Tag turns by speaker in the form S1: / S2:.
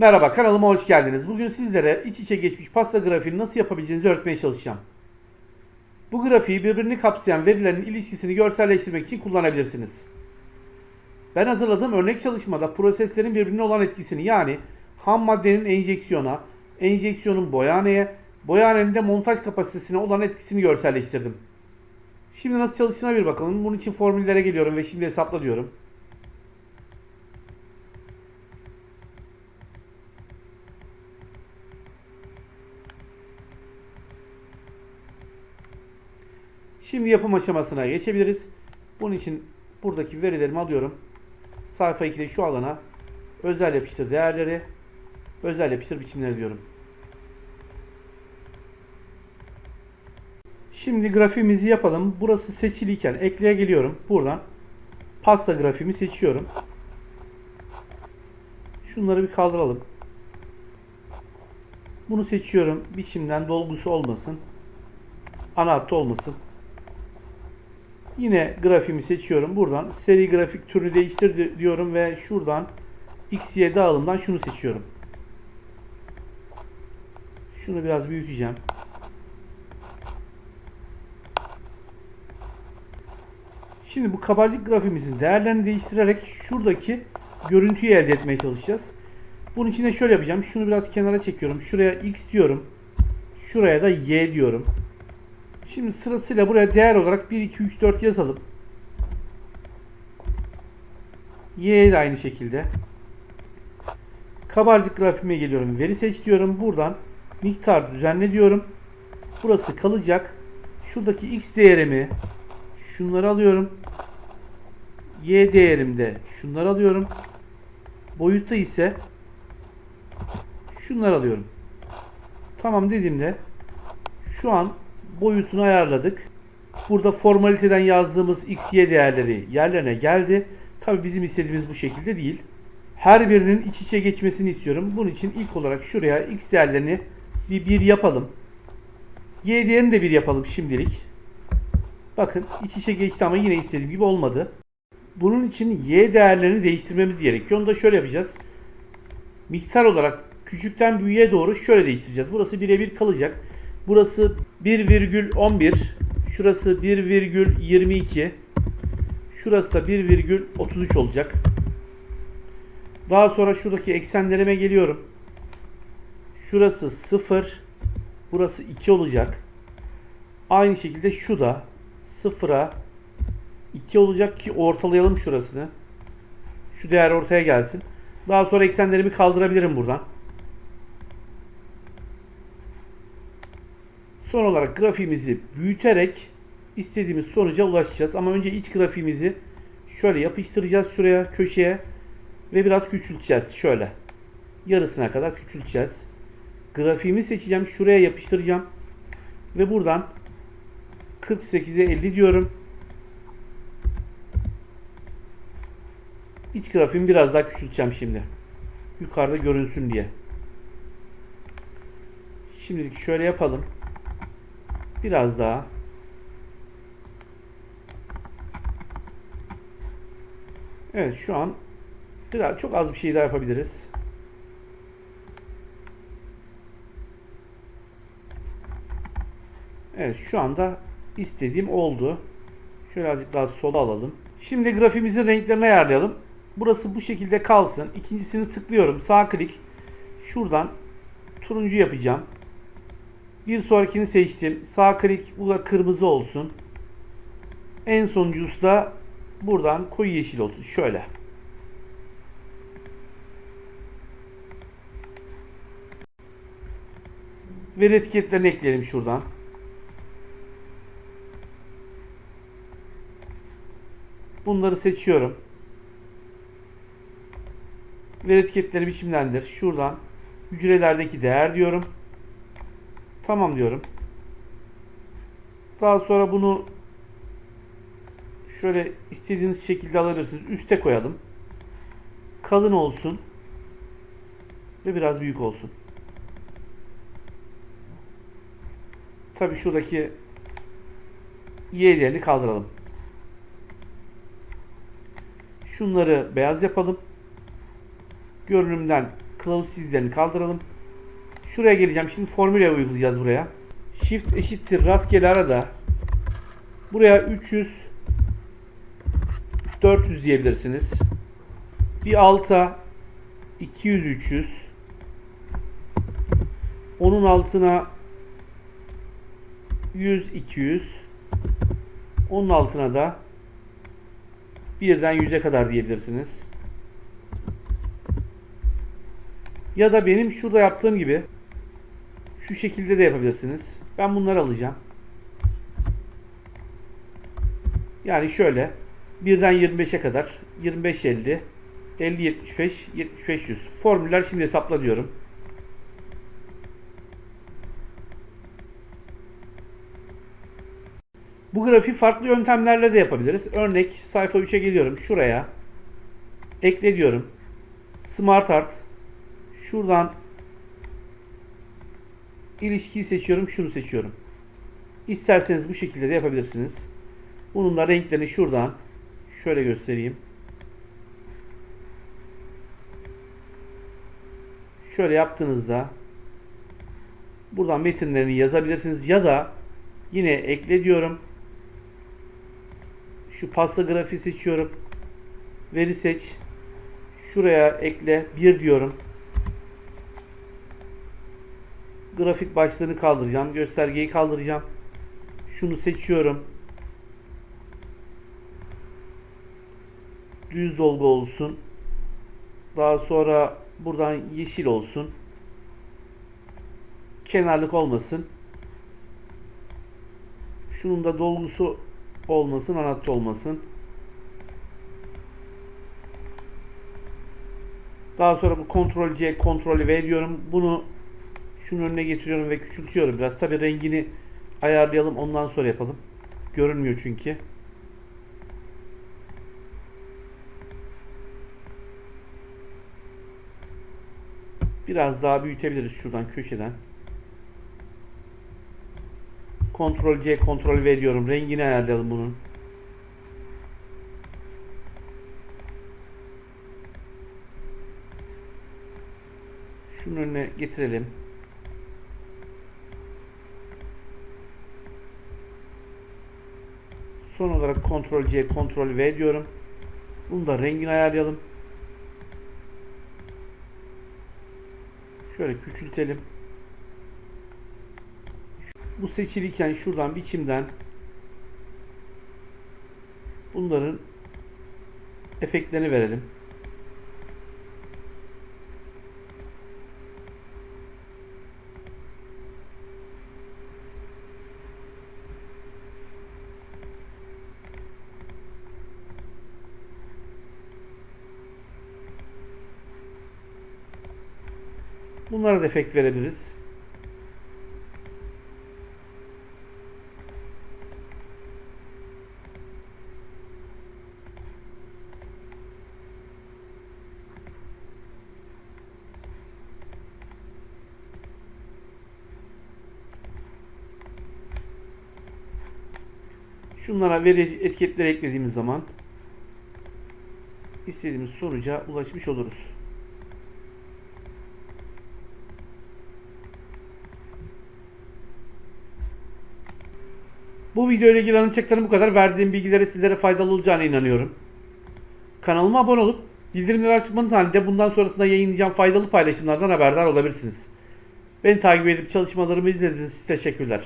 S1: Merhaba kanalıma hoş geldiniz. Bugün sizlere iç içe geçmiş pasta grafiğini nasıl yapabileceğinizi öğretmeye çalışacağım. Bu grafiği birbirini kapsayan verilerin ilişkisini görselleştirmek için kullanabilirsiniz. Ben hazırladığım örnek çalışmada proseslerin birbirine olan etkisini yani ham maddenin enjeksiyona, enjeksiyonun boyaneye, boyanenin de montaj kapasitesine olan etkisini görselleştirdim. Şimdi nasıl çalıştığına bir bakalım. Bunun için formüllere geliyorum ve şimdi hesapla diyorum. Şimdi yapım aşamasına geçebiliriz. Bunun için buradaki verilerimi alıyorum. Sayfa 2'de şu alana özel yapıştır değerleri, özel yapıştır biçimleri diyorum. Şimdi grafiğimizi yapalım. Burası seçiliyken ekleye geliyorum. Buradan pasta grafiğimi seçiyorum. Şunları bir kaldıralım. Bunu seçiyorum. Biçimden dolgusu olmasın. Ana hattı olmasın. Yine grafiğimi seçiyorum. Buradan seri grafik türünü değiştir di- diyorum ve şuradan X, Y dağılımdan şunu seçiyorum. Şunu biraz büyüteceğim. Şimdi bu kabarcık grafiğimizin değerlerini değiştirerek şuradaki görüntüyü elde etmeye çalışacağız. Bunun için de şöyle yapacağım. Şunu biraz kenara çekiyorum. Şuraya X diyorum. Şuraya da Y diyorum. Şimdi sırasıyla buraya değer olarak 1, 2, 3, 4 yazalım. Y de aynı şekilde. Kabarcık grafiğime geliyorum. Veri seç diyorum. Buradan miktar düzenle diyorum. Burası kalacak. Şuradaki X değerimi şunları alıyorum. Y değerimde şunları alıyorum. Boyutta ise şunları alıyorum. Tamam dediğimde şu an boyutunu ayarladık. Burada formaliteden yazdığımız x, y değerleri yerlerine geldi. Tabi bizim istediğimiz bu şekilde değil. Her birinin iç içe geçmesini istiyorum. Bunun için ilk olarak şuraya x değerlerini bir 1 yapalım. Y değerini de 1 yapalım şimdilik. Bakın iç içe geçti ama yine istediğim gibi olmadı. Bunun için y değerlerini değiştirmemiz gerekiyor. Onu da şöyle yapacağız. Miktar olarak küçükten büyüğe doğru şöyle değiştireceğiz. Burası birebir kalacak. Burası 1,11. Şurası 1,22. Şurası da 1,33 olacak. Daha sonra şuradaki eksenlerime geliyorum. Şurası 0. Burası 2 olacak. Aynı şekilde şu da 0'a 2 olacak ki ortalayalım şurasını. Şu değer ortaya gelsin. Daha sonra eksenlerimi kaldırabilirim buradan. Son olarak grafiğimizi büyüterek istediğimiz sonuca ulaşacağız. Ama önce iç grafiğimizi şöyle yapıştıracağız şuraya köşeye ve biraz küçülteceğiz. Şöyle yarısına kadar küçülteceğiz. Grafiğimi seçeceğim. Şuraya yapıştıracağım. Ve buradan 48'e 50 diyorum. İç grafiğimi biraz daha küçülteceğim şimdi. Yukarıda görünsün diye. Şimdilik şöyle yapalım. Biraz daha. Evet şu an biraz çok az bir şey daha yapabiliriz. Evet şu anda istediğim oldu. Şöyle azıcık daha sola alalım. Şimdi grafimizin renklerini ayarlayalım. Burası bu şekilde kalsın. İkincisini tıklıyorum. Sağ klik. Şuradan turuncu yapacağım. Bir sonrakini seçtim. Sağ klik bu da kırmızı olsun. En sonuncusu da buradan koyu yeşil olsun. Şöyle. Veri etiketlerini ekleyelim şuradan. Bunları seçiyorum. Veri etiketleri biçimlendir. Şuradan hücrelerdeki değer diyorum. Tamam diyorum. Daha sonra bunu şöyle istediğiniz şekilde alabilirsiniz. Üste koyalım. Kalın olsun. Ve biraz büyük olsun. Tabi şuradaki Y değerini kaldıralım. Şunları beyaz yapalım. Görünümden kılavuz çizgilerini kaldıralım. Şuraya geleceğim. Şimdi formüle uygulayacağız buraya. Shift eşittir rastgele arada. Buraya 300 400 diyebilirsiniz. Bir alta 200 300 onun altına 100 200 onun altına da birden 100'e kadar diyebilirsiniz. Ya da benim şurada yaptığım gibi şu şekilde de yapabilirsiniz. Ben bunları alacağım. Yani şöyle birden 25'e kadar 25 50 50 75 75 100 formüller şimdi hesapla diyorum. Bu grafiği farklı yöntemlerle de yapabiliriz. Örnek sayfa 3'e geliyorum. Şuraya ekle diyorum. Smart Art şuradan ilişkiyi seçiyorum. Şunu seçiyorum. İsterseniz bu şekilde de yapabilirsiniz. Bunun da renklerini şuradan şöyle göstereyim. Şöyle yaptığınızda buradan metinlerini yazabilirsiniz ya da yine ekle diyorum. Şu pasta grafiği seçiyorum. Veri seç. Şuraya ekle 1 diyorum. Grafik başlığını kaldıracağım. Göstergeyi kaldıracağım. Şunu seçiyorum. Düz dolgu olsun. Daha sonra buradan yeşil olsun. Kenarlık olmasın. Şunun da dolgusu olmasın, anahtar olmasın. Daha sonra bu Ctrl C, Ctrl V diyorum. Bunu şunun önüne getiriyorum ve küçültüyorum biraz. Tabi rengini ayarlayalım ondan sonra yapalım. Görünmüyor çünkü. Biraz daha büyütebiliriz şuradan köşeden. Ctrl C, Ctrl V diyorum. Rengini ayarlayalım bunun. Şunun önüne getirelim. Son olarak Ctrl C, Ctrl V diyorum. Bunu da rengini ayarlayalım. Şöyle küçültelim. Bu seçiliyken şuradan biçimden bunların efektlerini verelim. Bunlara da efekt verebiliriz. Şunlara veri etiketleri eklediğimiz zaman istediğimiz sonuca ulaşmış oluruz. Bu video ile ilgili anlatacaklarım bu kadar. Verdiğim bilgilere sizlere faydalı olacağına inanıyorum. Kanalıma abone olup bildirimleri açmanız halinde bundan sonrasında yayınlayacağım faydalı paylaşımlardan haberdar olabilirsiniz. Beni takip edip çalışmalarımı izlediğiniz için teşekkürler.